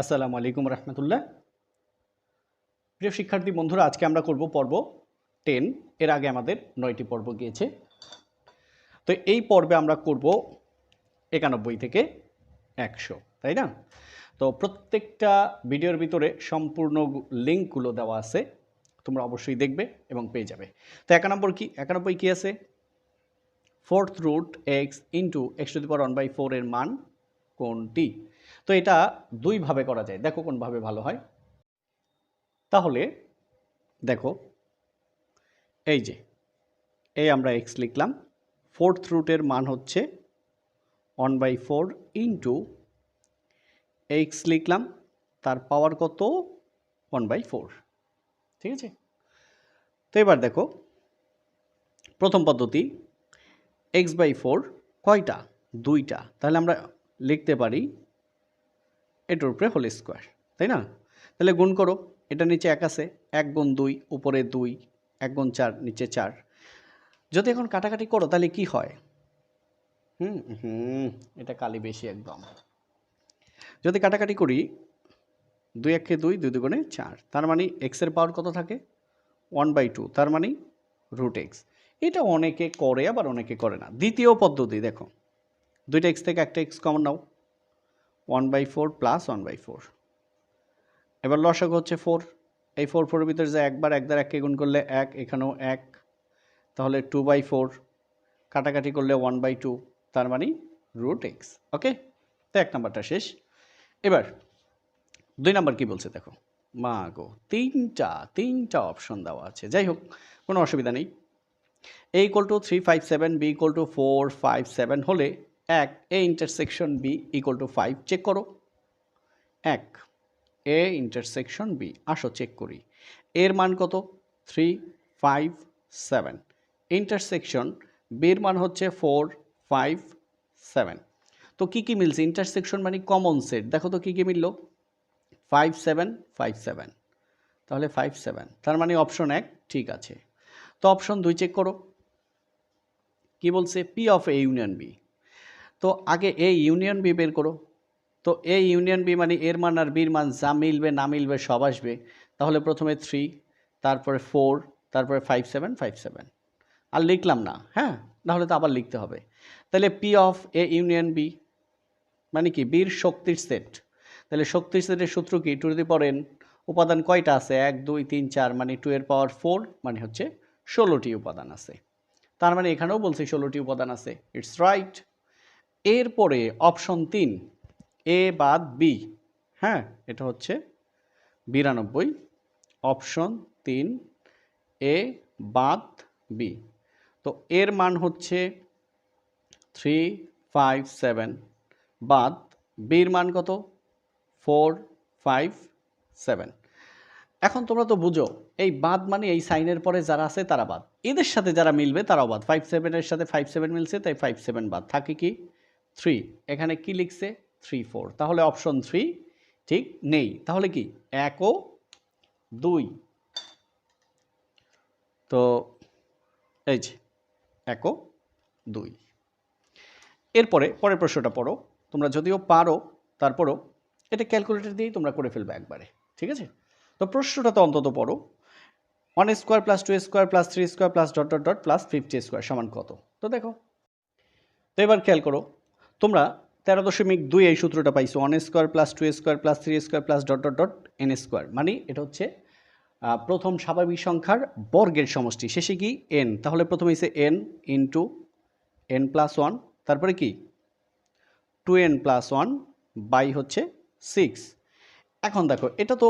আসসালামু আলাইকুম রহমতুল্লাহ। প্রিয় শিক্ষার্থী, বন্ধুরা, আজকে আমরা করব পর্ব টেন। এর আগে আমাদের নয়টি পর্ব গিয়েছে। তো এই পর্বে আমরা করব একানব্বই থেকে একশো, তাই না? তো প্রত্যেকটা ভিডিওর ভিতরে সম্পূর্ণ লিঙ্কগুলো দেওয়া আছে। তোমরা অবশ্যই দেখবে এবং পেয়ে যাবে। তো একানব্বই কি? একানব্বই কী আছে? Fourth root x into x to the power one by four এর মান কোনটি? তো এটা দুইভাবে করা যায়। দেখো কোনভাবে ভালো হয়। তাহলে দেখো, এই যে, এই আমরা এক্স লিখলাম। ফোর্থ রুটের মান হচ্ছে one by four into x লিখলাম। তার পাওয়ার কত? ওয়ান বাই ফোর ঠিক আছে? তো এবার দেখো, প্রথম পদ্ধতি এক্স বাই ফোর কয়টা? দুইটা। তাহলে আমরা লিখতে পারি এটার উপরে হোল স্কোয়ার তাই না? তাহলে গুণ করো, এটা নিচে এক আছে, এক গুণ দুই, উপরে দুই, এক গুণ চার, নিচে চার। যদি এখন কাটাকাটি করো, তাহলে কি হয়? হুম হুম, এটা কালি বেশি একদম। যদি কাটাকাটি করি, দুই একে দুই দুই দুগুণে চার, তার মানে এক্সের পাওয়ার কত থাকে? ওয়ান বাই টু তার মানে রুট এক্স এটা অনেকে করে, আবার অনেকে করে না। দ্বিতীয় পদ্ধতি, দেখো। দুইটা এক্স থেকে একটা x common now. One by four plus one by four এবার লসাগু হচ্ছে ফোর এই ফোর ফোরের ভিতরে যে একবার একবার এককে গুণ করলে এক, এখানেও এক। তাহলে টু বাই ফোর কাটাকাটি করলে ওয়ান বাই টু তার মানে রুট এক্স ওকে তো এক নাম্বারটা শেষ। এবার, দুই নাম্বার কি বলছে দেখো? মা গো, তিনটা তিনটা অপশন দেওয়া আছে। যাই হোক, কোনো অসুবিধা নেই। A equal to three five seven B equal to four five seven হলে এক A intersection B equal to five check করো। এক এ ইন্টারসেকশন বি আসো চেক করি। এর মান কত? থ্রি ফাইভ সেভেন ইন্টারসেকশন বির মান হচ্ছে ফোর ফাইভ সেভেন তো কী কী মিলছে? ইন্টারসেকশন মানে কমন সেট দেখো তো কী কী মিলল? ফাইভ সেভেন ফাইভ সেভেন তাহলে ফাইভ সেভেন তার মানে অপশন এক, ঠিক আছে। তো অপশন দুই চেক করো। কি বলছে? P of A union B তো আগে এ ইউনিয়ন বি বের করো। তো এ ইউনিয়ন বি মানে এর মান আর বির মান যা মিলবে, না মিলবে সব আসবে। তাহলে প্রথমে থ্রি তারপরে ফোর তারপরে ফাইভ সেভেন ফাইভ সেভেন আর লিখলাম না হ্যাঁ? নাহলে তো আবার লিখতে হবে। তাহলে P of A union B মানে কি? বীর শক্তির সেট তাহলে শক্তির সেটের সূত্র কি? টু দি পাওয়ার এন উপাদান কয়টা আছে? এক, দুই, তিন, চার মানে টু এর পাওয়ার ফোর মানে হচ্ছে ষোলোটি উপাদান আছে। তার মানে এখানেও বলছি ষোলোটি উপাদান আছে। ইটস রাইট এরপরে অপশন তিন, এ বাদ বি। হ্যাঁ এটা হচ্ছে বিরানব্বই। অপশন তিন, এ বাদ বি। তো এর মান হচ্ছে থ্রি, ফাইভ, সেভেন। বাদ বির মান কত? Four, five, seven. এখন তোমরা তো বুঝো, এই বাদ মানে এই সাইনের পরে যারা আছে তারা বাদ। এদের সাথে যারা মিলবে তারাও বাদ। ফাইভ, সেভেনের সাথে ফাইভ, সেভেন মিলছে, তাই ফাইভ, সেভেন বাদ। থাকে কি? থ্রি এখানে কি লিখছে? থ্রি ফোর তাহলে অপশন থ্রি ঠিক নেই। তাহলে কি? এক দুই। তো এই যে, এক দুই। এরপরে পরের প্রশ্নটা পড়ো। তোমরা যদিও পারো, তারপরও এটা ক্যালকুলেটর দিয়েই তোমরা করে ফেলবে একবারে। ঠিক আছে? তো প্রশ্নটা তো অন্তত পড়ো। One square plus two square plus three square plus dot dot dot plus fifty square সমান কত? তো দেখো। তো এবার খেয়াল করো। তোমরা তেরো দশমিক দুই এই সূত্রটা পাইছো one square plus two square plus three square plus dot dot dot n square মানে এটা হচ্ছে প্রথম স্বাভাবিক সংখ্যার বর্গের সমষ্টি। শেষে কি? এন তাহলে প্রথমে হচ্ছে n into n plus one তারপরে কি? Two n plus one by হচ্ছে সিক্স এখন দেখো, এটা তো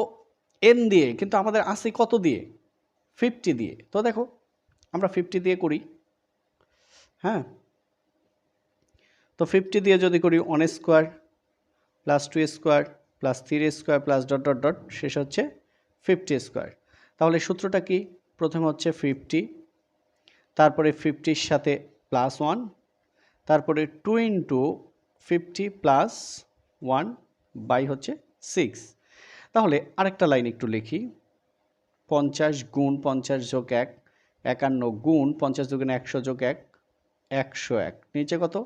এন দিয়ে, কিন্তু আমাদের আছে কত দিয়ে? ফিফটি দিয়ে। তো দেখো, আমরা ফিফটি দিয়ে করি। হ্যাঁ? তো ফিফটি দিয়ে যদি করি one square plus two square plus three square plus dot dot dot শেষ হচ্ছে ফিফটি স্কোয়ার তাহলে সূত্রটা কি? প্রথমে হচ্ছে ফিফটি তারপরে ফিফটির সাথে প্লাস ওয়ান তারপরে two into fifty plus one by হচ্ছে সিক্স তাহলে আরেকটা লাইন একটু লিখি। পঞ্চাশ গুণ পঞ্চাশ যোগ এক, একান্ন গুণ পঞ্চাশ দুগুণ একশো যোগ এক, একশো এক। নিচে কত?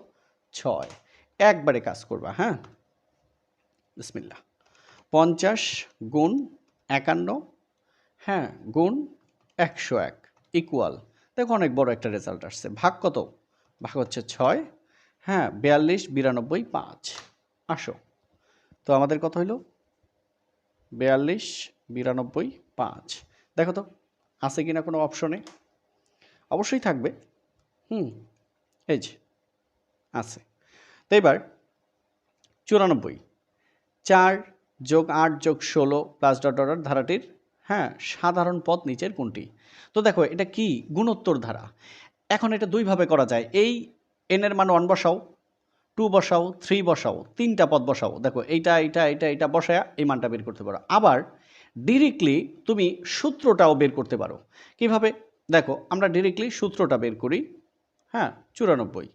ছয়। একবারে কাজ করবা হ্যাঁ? বিসমিল্লা পঞ্চাশ গুণ একান্ন হ্যাঁ গুণ একশো এক ইকুয়াল দেখো অনেক বড় একটা রেজাল্ট আসছে। ভাগ কত? ভাগ হচ্ছে ছয় হ্যাঁ বিয়াল্লিশ, বিরানব্বই, পাঁচ। আসো। তো আমাদের কত হইল? বিয়াল্লিশ, বিরানব্বই, পাঁচ। দেখো তো, আছে কিনা কোনো অপশনে অবশ্যই থাকবে। হুম, এই যে। আছে। তো এবার চুরানব্বই, চার যোগ আট যোগ ষোলো প্লাস ডট ডট ধারাটির হ্যাঁ সাধারণ পথ নিচের কোনটি? তো দেখো, এটা কি? গুণোত্তর ধারা। এখন এটা দুইভাবে করা যায়। এই এনের মান ওয়ান বসাও টু বসাও থ্রি বসাও, তিনটা পদ বসাও। দেখো, এইটা এইটা এইটা এইটা বসায়া এই মানটা বের করতে পারো। আবার ডিরেক্টলি তুমি সূত্রটাও বের করতে পারো। কীভাবে? দেখো, আমরা ডিরেক্টলি সূত্রটা বের করি হ্যাঁ চুরানব্বই।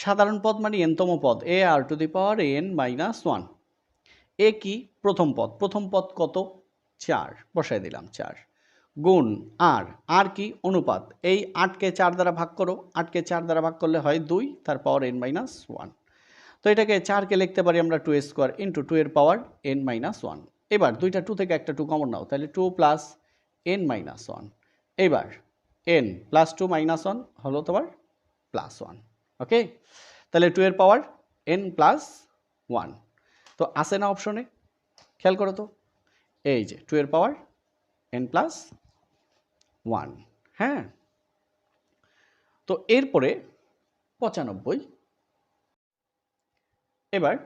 সাধারণ পদ মানে এনতম পদ, a r to the power n minus one. A কি? প্রথম পদ। প্রথম পদ কত? চার। বসায় দিলাম চার। গুণ আর। আর কি? অনুপাত। এই আটকে চার দ্বারা ভাগ করো। আটকে চার দ্বারা ভাগ করলে হয় দুই, তার পাওয়ার এন মাইনাস ওয়ান। তো এটাকে চারকে লিখতে পারি আমরা টু স্কোয়ার ইন্টু টু এর পাওয়ার এন মাইনাস ওয়ান। এবার দুইটা টু থেকে একটা টু কমন নাও, তাহলে two plus n minus one. এবার n plus two minus one হলো তোমার প্লাস ওয়ান। ওকে তাহলে টু এর পাওয়ার এন প্লাস ওয়ান তো আসে না অপশনে খেয়াল করো তো। এই যে টু এর পাওয়ার এন প্লাস ওয়ান হ্যাঁ? তো এরপরে পঁচানব্বই। এবার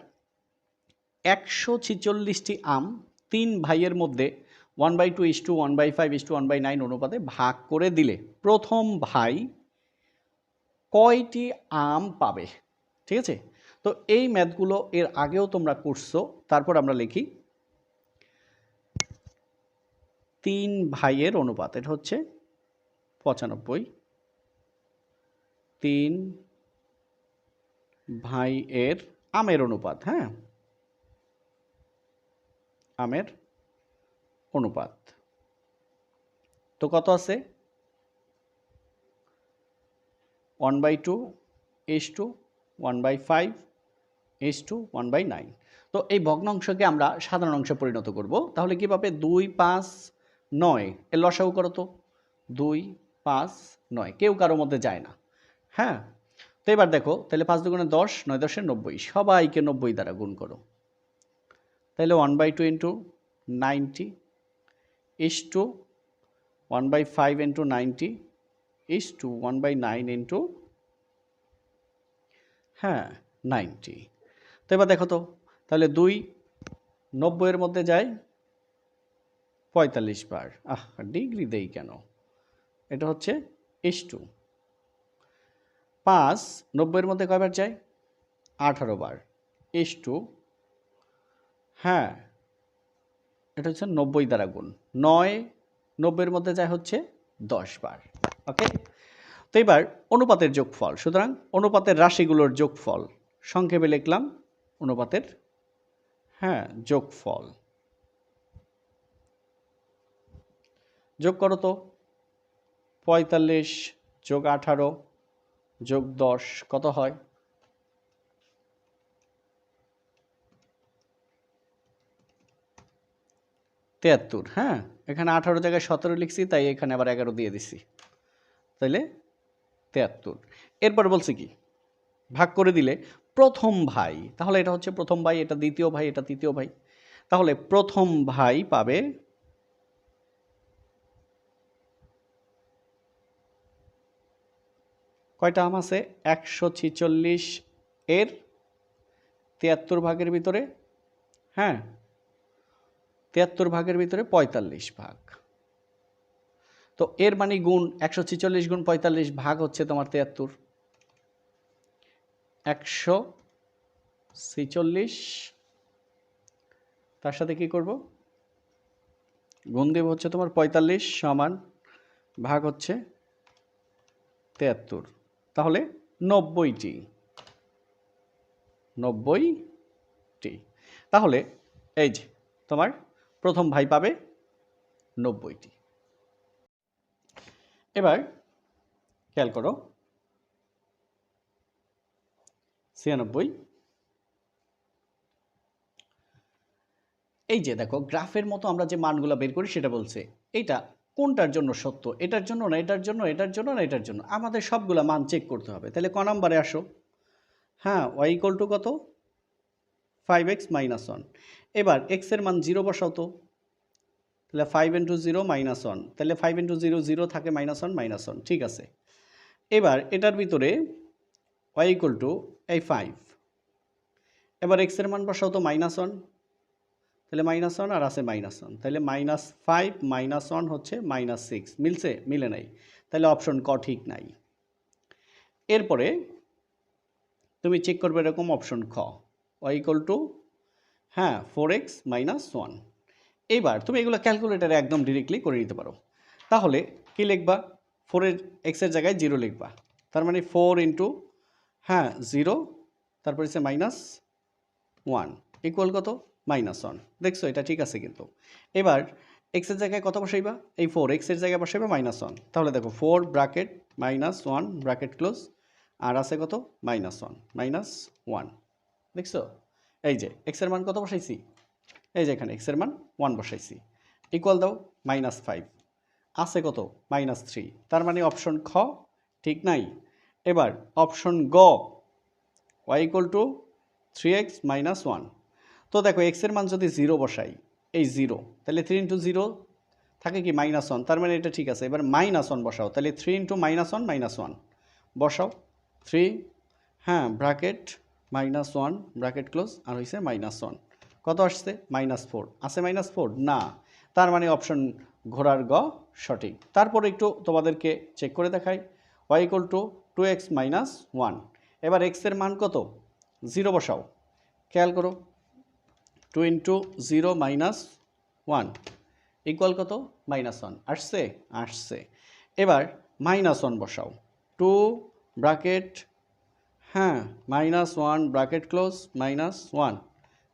একশো ছিচল্লিশটি আম তিন ভাইয়ের মধ্যে one by two is to one by five is to one by nine অনুপাতে ভাগ করে দিলে প্রথম ভাই কয়টি আম পাবে? ঠিক আছে? তো এই ম্যাথগুলো এর আগেও তোমরা করছ, তারপর আমরা লিখি। তিন ভাইয়ের অনুপাত, এটা হচ্ছে পঁচানব্বই। তিন ভাই এর আমের অনুপাত হ্যাঁ? আমের অনুপাত। তো কত আছে? One by two is to, one by five is to, one by nine. তো এই ভগ্নাংশকে আমরা সাধারণ অংশে পরিণত করব। তাহলে কী পাবে? দুই, পাঁচ, নয়। এর লসাগু করো তো। দুই, পাঁচ, নয়। কেউ কারোর মধ্যে যায় না। হ্যাঁ? তো এবার দেখো, তাহলে পাঁচ দুগুণে দশ, নয় দশে নব্বই। সবাইকে নব্বই দ্বারা গুণ করো। তাহলে one by two into ninety is to, one by five into ninety is to one by nine into হ্যাঁ নাইনটি তো এবার দেখো তো, তাহলে দুই নব্বইয়ের মধ্যে যায় পঁয়তাল্লিশ বার। আহ, ডিগ্রি দেই কেন? এটা হচ্ছে ইস টু পাঁচ নব্বইয়ের মধ্যে কয়বার যায়? আঠারো বার। ইস টু হ্যাঁ এটা হচ্ছে নব্বই দ্বারা গুণ। নয় নব্বইয়ের মধ্যে যায় হচ্ছে দশ বার। ওকে তো এবার অনুপাতের যোগফল। সুতরাং অনুপাতের রাশিগুলোর যোগফল। সংক্ষেপে লিখলাম, অনুপাতের হ্যাঁ যোগফল। যোগ করো তো। পঁয়তাল্লিশ যোগ আঠারো যোগ দশ, কত হয়? তেয়াত্তর হ্যাঁ? এখানে আঠারো জায়গায় সতেরো লিখছি, তাই এখানে আবার এগারো দিয়ে দিছি। তাইলে তেয়াত্তর। এরপর বলছে কি? ভাগ করে দিলে প্রথম ভাই, তাহলে এটা হচ্ছে প্রথম ভাই, এটা দ্বিতীয় ভাই, এটা তৃতীয় ভাই। তাহলে প্রথম ভাই পাবে কয়টা আম আছে? একশো ছিচল্লিশ এর তিয়াত্তর ভাগের ভিতরে হ্যাঁ তিয়াত্তর ভাগের ভিতরে পঁয়তাল্লিশ ভাগ। তো এর মানে গুণ একশো ছিচল্লিশ গুণ পঁয়তাল্লিশ ভাগ হচ্ছে তোমার তিয়াত্তর। একশো ছিচল্লিশ। তার সাথে কি করব? গুণ দেব হচ্ছে তোমার পঁয়তাল্লিশ সমান ভাগ হচ্ছে তেয়াত্তর। তাহলে নব্বইটি। নব্বইটি। তাহলে এই যে তোমার প্রথম ভাই পাবে নব্বইটি। এবার খেয়াল করো। ছিয়ানব্বই। এই যে দেখো, গ্রাফের মতো আমরা যে মানগুলো বের করি সেটা বলছে, এইটা কোনটার জন্য সত্য? এটার জন্য না এটার জন্য এটার জন্য না এটার জন্য? আমাদের সবগুলো মান চেক করতে হবে। তাহলে ক নাম্বারে আসো? হ্যাঁ ওয়াই ইকুয়াল টু কত? ফাইভ এক্স মাইনাস ওয়ান এবার এক্সের মান জিরো বসাও তো। তাহলে five into zero minus one তাহলে ফাইভ ইন্টু জিরো জিরো থাকে মাইনাস ওয়ান মাইনাস ওয়ান ঠিক আছে। এবার এটার ভিতরে ওয়াই ইকুয়াল টু এই ফাইভ এবার এক্সের মান বসাও তো মাইনাস ওয়ান তাহলে মাইনাস ওয়ান আর আছে মাইনাস ওয়ান তাহলে মাইনাস ফাইভ মাইনাস ওয়ান হচ্ছে মাইনাস সিক্স মিলছে? মিলে নাই। তাহলে অপশন ক ঠিক নাই। এরপরে তুমি চেক করবে এরকম অপশন খ ওয়াই ইকুয়াল টু হ্যাঁ ফোর এক্স মাইনাস ওয়ান এইবার তুমি এগুলো ক্যালকুলেটারে একদম ডিরেক্টলি করে নিতে পারো। তাহলে কি লিখবা? ফোরের এক্সের জায়গায় জিরো লিখবা। তার মানে ফোর ইন্টু হ্যাঁ জিরো তারপরে হচ্ছে মাইনাস ওয়ান ইকুয়াল কত? মাইনাস ওয়ান দেখছ, এটা ঠিক আছে কিন্তু। এবার এক্সের জায়গায় কত বসাইবা? এই ফোর এক্সের জায়গায় বসাইবা মাইনাস ওয়ান তাহলে দেখো four bracket minus one bracket close আর আছে কত? মাইনাস ওয়ান মাইনাস ওয়ান দেখছ? এই যে এক্সের মান কত বসাইছি? এই যে এখানে এক্সের মান ওয়ান বসাইছি। ইকুয়াল দাও মাইনাস ফাইভ আছে কত? মাইনাস থ্রি তার মানে অপশন খ ঠিক নাই। এবার অপশন গ y equal to three x minus one তো দেখো এক্সের মান যদি জিরো বসাই, এই জিরো তাহলে থ্রি ইন্টু জিরো থাকে কি? মাইনাস ওয়ান তার মানে এটা ঠিক আছে। এবার মাইনাস ওয়ান বসাও। তাহলে three into minus one minus one বসাও। থ্রি হ্যাঁ bracket minus one bracket close আর হয়েছে মাইনাস ওয়ান কত আসছে? Minus four. আছে মাইনাস ফোর? না। তার মানে অপশন ঘোড়ার গ সঠিক। তারপর একটু তোমাদেরকে চেক করে দেখাই। Y equal to two x minus one এবার এক্সের মান কত? জিরো বসাও। খেয়াল করো। Two into zero minus one equal কত? মাইনাস ওয়ান আসছে? আসছে। এবার মাইনাস ওয়ান বসাও। টু ব্রাকেট হ্যাঁ minus one bracket close minus one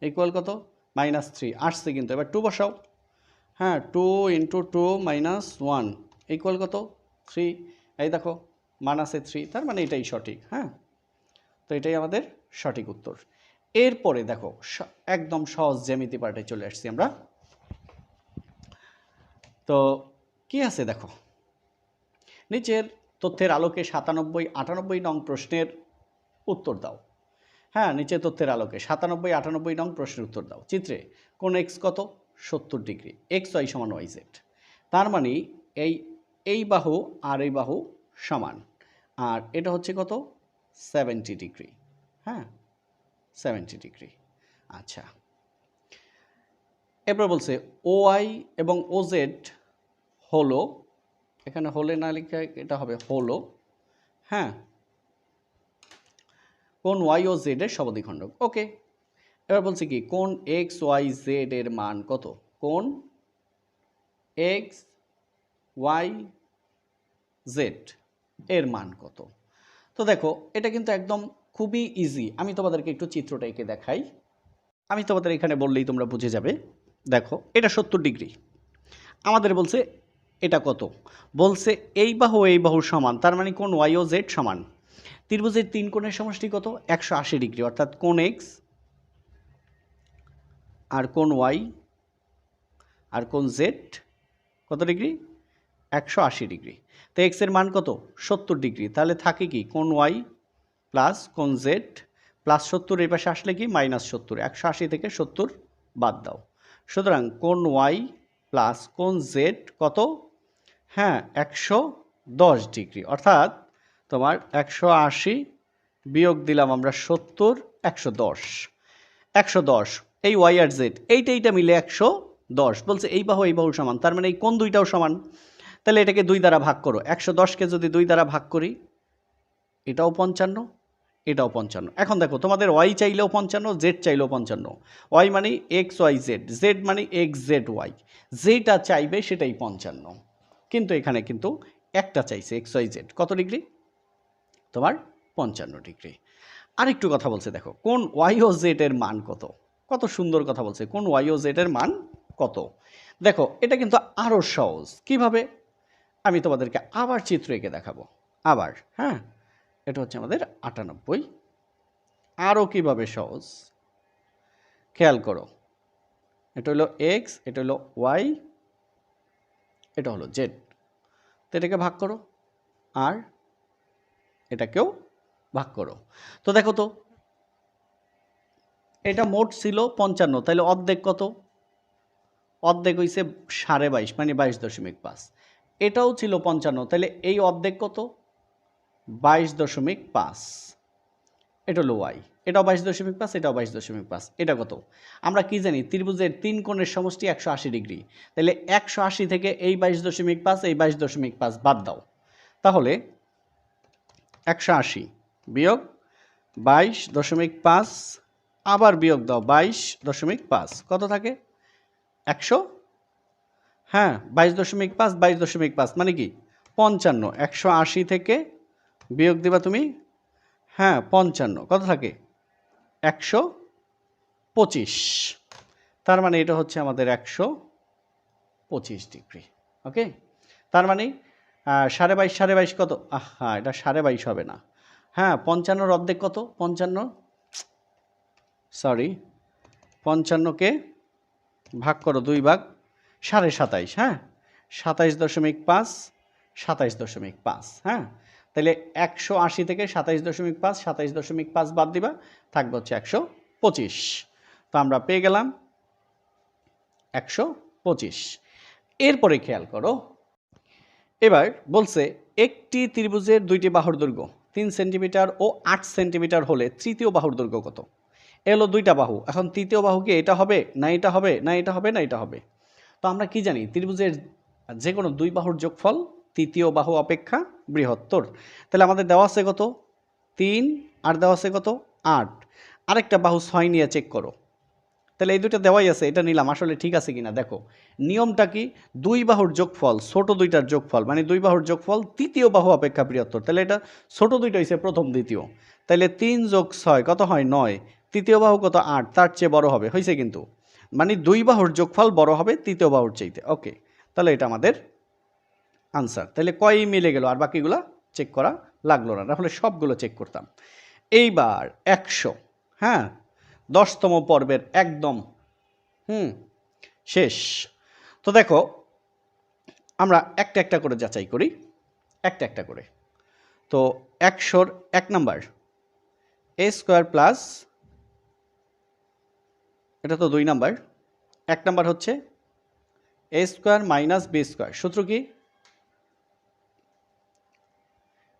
equal কত? মাইনাস থ্রি আসছে কিন্তু, এবার টু বসাও। হ্যাঁ two into two minus one equal কত? থ্রি এই দেখো আছে থ্রি তার মানে এটাই সঠিক হ্যাঁ? তো এটাই আমাদের সঠিক উত্তর। এরপরে দেখো একদম সহজ জ্যামিতি পার্টে চলে আসছি আমরা। তো কি আছে দেখো? নিচের তথ্যের আলোকে সাতানব্বই আটানব্বই নং প্রশ্নের উত্তর দাও। হ্যাঁ নিচে তথ্যের আলোকে। সাতানব্বই, আটানব্বই নং প্রশ্নের উত্তর দাও। চিত্রে, কোন এক্স কত? সত্তর ডিগ্রি। এক্স ওয়াই সমান ওয়াই জেড তার মানে এই এই বাহু আর এই বাহু সমান। আর এটা হচ্ছে কত? Seventy degree. হ্যাঁ সেভেন্টি ডিগ্রি। আচ্ছা। এরপর বলছে ও আই এবং ও জেড হলো, এখানে হলে না লিখে এটা হবে হলো। হ্যাঁ কোন ওয়াই ও জেড এর সমাধিখণ্ডক? ওকে এবার বলছে কি, কোন এক্স ওয়াই জেড এর মান কত? কোন এক্স ওয়াই জেড এর মান কত? তো দেখো, এটা কিন্তু একদম খুবই ইজি আমি তোমাদেরকে একটু চিত্রটা এঁকে দেখাই। আমি তোমাদের এখানে বললেই তোমরা বুঝে যাবে। দেখো, এটা সত্তর ডিগ্রি। আমাদের বলছে এটা কত? বলছে এই বাহু, এই বাহুর সমান। তার মানে কোন ওয়াই ও জেড সমান? ত্রিভুজের তিন কোণের সমষ্টি কত? একশো আশি ডিগ্রি। অর্থাৎ কোন এক্স আর কোন ওয়াই আর কোন জেড কত ডিগ্রি? একশো আশি ডিগ্রি। তো এক্সের মান কত? সত্তর ডিগ্রি। তাহলে থাকে কি? কোন ওয়াই প্লাস কোন জেড প্লাস সত্তর, এই পাশে আসলে কি? মাইনাস সত্তর। একশো আশি থেকে সত্তর বাদ দাও। সুতরাং কোন ওয়াই প্লাস কোন জেড কত? হ্যাঁ একশো দশ ডিগ্রি। অর্থাৎ তোমার একশো আশি বিয়োগ দিলাম আমরা সত্তর, একশো দশ। একশো দশ, এই ওয়াই আর জেড এইটা এইটা মিলে একশো দশ। বলছে এই বাহু এই বাহু সমান, তার মানে এই কোন দুইটাও সমান? তাহলে এটাকে দুই দ্বারা ভাগ করো। একশো দশকে যদি দুই দ্বারা ভাগ করি, এটাও পঞ্চান্ন এটাও পঞ্চান্ন। এখন দেখো, তোমাদের ওয়াই চাইলেও পঞ্চান্ন জেড চাইলেও পঞ্চান্ন। ওয়াই মানে এক্স ওয়াই জেড জেড মানে এক্স জেড ওয়াই যেটা চাইবে সেটাই পঞ্চান্ন। কিন্তু এখানে কিন্তু একটা চাইছে এক্স ওয়াই জেড কত ডিগ্রি? তোমার পঞ্চান্ন ডিগ্রি। আরেকটু কথা বলছে দেখো, কোন ওয়াই ও জেড এর মান কত? কত সুন্দর কথা বলছে, কোন ওয়াই ও জেড এর মান কত? দেখো, এটা কিন্তু আরও সহজ। কীভাবে? আমি তোমাদেরকে আবার চিত্র এঁকে দেখাবো। আবার হ্যাঁ? এটা হচ্ছে আমাদের আটানব্বই। আরও কীভাবে সহজ? খেয়াল করো। এটা হলো এক্স এটা হলো ওয়াই এটা হলো জেড তো এটাকে ভাগ করো। আর এটাকেও ভাগ করো। তো দেখো তো, এটা মোট ছিল পঞ্চান্ন তাহলে অর্ধেক কত? অর্ধেক হইছে সাড়ে বাইশ মানে বাইশ দশমিক পাঁচ। এটাও ছিল পঞ্চান্ন তাহলে এই অর্ধেক কত? বাইশ দশমিক পাঁচ। এটা হলো ওয়াই এটাও বাইশ দশমিক পাঁচ, এটাও বাইশ দশমিক পাঁচ, এটা কত? আমরা কি জানি, ত্রিভুজের তিন কোণের সমষ্টি একশো আশি ডিগ্রি তাহলে একশো আশি থেকে এই বাইশ দশমিক পাঁচ, এই বাইশ দশমিক পাঁচ বাদ দাও। তাহলে একশো আশি। বিয়োগ বাইশ দশমিক পাঁচ, আবার বিয়োগ দাও বাইশ দশমিক পাঁচ। কত থাকে? একশো? হ্যাঁ বাইশ দশমিক পাঁচ, বাইশ দশমিক পাঁচ। মানে কি? পঞ্চান্ন। একশো আশি থেকে বিয়োগ দিবা তুমি? হ্যাঁ পঞ্চান্ন। কত থাকে? একশো পঁচিশ। তার মানে এটা হচ্ছে আমাদের একশো পঁচিশ ডিগ্রি। ওকে? তার মানে সাড়ে বাইশ সাড়ে বাইশ কত? হ্যাঁ এটা সাড়ে বাইশ হবে না। হ্যাঁ পঞ্চান্নর অর্ধেক কত? পঞ্চান্ন? সরি পঞ্চান্নকে ভাগ করো দুই ভাগ, সাড়ে সাতাইশ হ্যাঁ? সাতাইশ দশমিক পাঁচ, সাতাইশ দশমিক পাঁচ হ্যাঁ? তাহলে একশো আশি থেকে সাতাইশ দশমিক পাঁচ, সাতাইশ দশমিক পাঁচ বাদ দিবা, থাকবে হচ্ছে একশো পঁচিশ। তো আমরা পেয়ে গেলাম একশো পঁচিশ। এরপরে খেয়াল করো এবার বলছে একটি ত্রিভুজের দুইটি বাহুর দৈর্ঘ্য তিন সেন্টিমিটার ও আট সেন্টিমিটার হলে তৃতীয় বাহুর দৈর্ঘ্য কত? এলো দুইটা বাহু, এখন তৃতীয় বাহু কি এটা হবে, না এটা হবে, না এটা হবে, না এটা হবে? তো আমরা কি জানি, ত্রিভুজের যে কোনো দুই বাহুর যোগফল তৃতীয় বাহু অপেক্ষা বৃহত্তর। তাহলে আমাদের দেওয়া আছে কত? তিন, আর দেওয়া আছে কত? আট। আরেকটা বাহু ছয় নিয়ে চেক করো। তাহলে এই দুইটা দেওয়াই আছে, এটা নিলাম, আসলে ঠিক আছে কিনা? দেখো, নিয়মটা কি? দুই বাহুর যোগফল, ছোট দুইটার যোগফল মানে দুই বাহুর যোগফল তৃতীয় বাহু অপেক্ষা বৃহত্তর, তাহলে এটা ছোট দুইটা হয়েছে প্রথম দ্বিতীয়, তাহলে তিন যোগ ছয় কত হয়? নয়, তৃতীয় বাহু কত? আট, তার চেয়ে বড় হবে হয়েছে কিন্তু মানে দুই বাহুর যোগফল বড় হবে তৃতীয় বাহুর চাইতে, ওকে, তাহলে এটা আমাদের আনসার, তাহলে কয় মিলে গেল? আর বাকিগুলো চেক করা লাগল না, তাহলে সবগুলো চেক করতাম, এইবার একশো হ্যাঁ দশতম পর্বের একদম, হুম, শেষ। তো দেখো, আমরা একটা একটা করে যাচাই করি, একটা একটা করে। তো একশোর এক নাম্বার এ স্কোয়ার প্লাস, এটা তো দুই নাম্বার, এক নাম্বার হচ্ছে a square minus b square, সূত্র কি?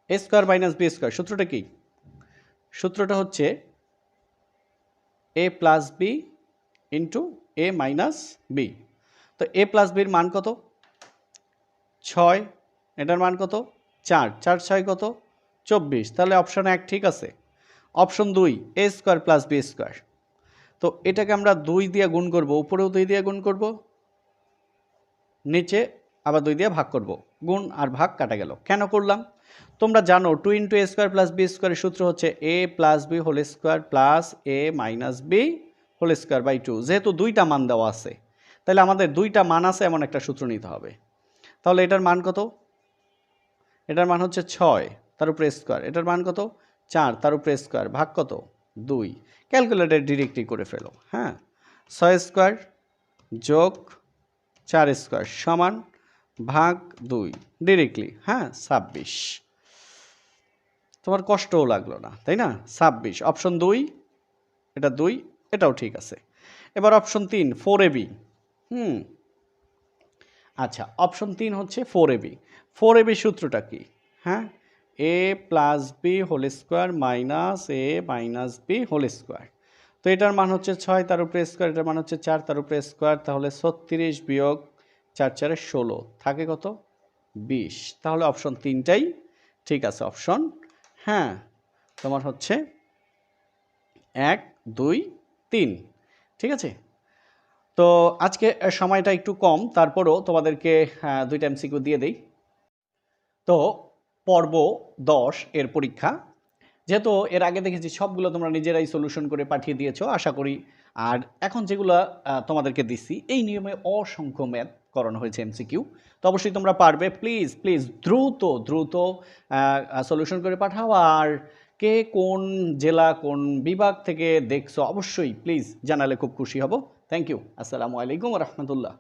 A square minus b square, সূত্রটা কি? সূত্রটা হচ্ছে a plus b into a minus b তো এ প্লাস বির মান কত? ছয়। এটার মান কত? চার। চার, ছয় কত? চব্বিশ। তাহলে অপশন এক ঠিক আছে। অপশন দুই a square plus b square তো এটাকে আমরা দুই দিয়ে গুণ করব। উপরেও দুই দিয়ে গুণ করব। নিচে আবার দুই দিয়ে ভাগ করব। গুণ আর ভাগ কাটা গেল। কেন করলাম? তোমরা জানো two into a square plus b স্কোয়ারের সূত্র হচ্ছে a plus b whole square plus a minus b whole square by two যেহেতু দুইটা মান দেওয়া আছে, তাহলে আমাদের দুইটা মান আছে এমন একটা সূত্র নিতে হবে। তাহলে এটার মান কত? এটার মান হচ্ছে ছয়, তার উপরে স্কোয়ার এটার মান কত? চার, তার উপরে স্কোয়ার ভাগ কত? দুই। ক্যালকুলেটার ডিরেক্টলি করে ফেলো হ্যাঁ? ছয় স্কোয়ার যোগ চার স্কোয়ার সমান ভাগ দুই। ডিরেক্টলি হ্যাঁ? ছাব্বিশ। তোমার কষ্টও লাগল না, তাই না? ছাব্বিশ অপশন দুই, এটা দুই, এটাও ঠিক আছে। এবার অপশন তিন ফোর এবি হুম। আচ্ছা অপশন তিন হচ্ছে ফোর এবি ফোর এবি সূত্রটা কি? হ্যাঁ? A plus b whole square minus a minus b whole square তো এটার মান হচ্ছে ছয় তার উপরে স্কোয়ার এটার মান হচ্ছে চার তার উপরে স্কোয়ার তাহলে ছত্রিশ বিয়োগ চার চারে ষোলো। থাকে কত? বিশ। তাহলে অপশন তিনটাই ঠিক আছে অপশন হ্যাঁ তোমার হচ্ছে এক, দুই, তিন। ঠিক আছে? তো আজকে সময়টা একটু কম, তারপরও তোমাদেরকে দুইটা এমসিকিউ দিয়ে দেই। তো পর্ব দশ এর পরীক্ষা। যেহেতু এর আগে দেখেছি, সবগুলো তোমরা নিজেরাই সলিউশন করে পাঠিয়ে দিয়েছ, আশা করি। আর এখন যেগুলো তোমাদেরকে দিচ্ছি এই নিয়মে অসংখ্য ম্যাথ করানো হয়েছে এমসিকিউ তো অবশ্যই তোমরা পারবে। প্লিজ প্লিজ দ্রুত দ্রুত সলিউশন করে পাঠাও। আর কে কোন জেলা, কোন বিভাগ থেকে দেখছ, অবশ্যই প্লিজ জানালে খুব খুশি হব। থ্যাংক ইউ আসসালামু আলাইকুম রহমতুল্লাহ।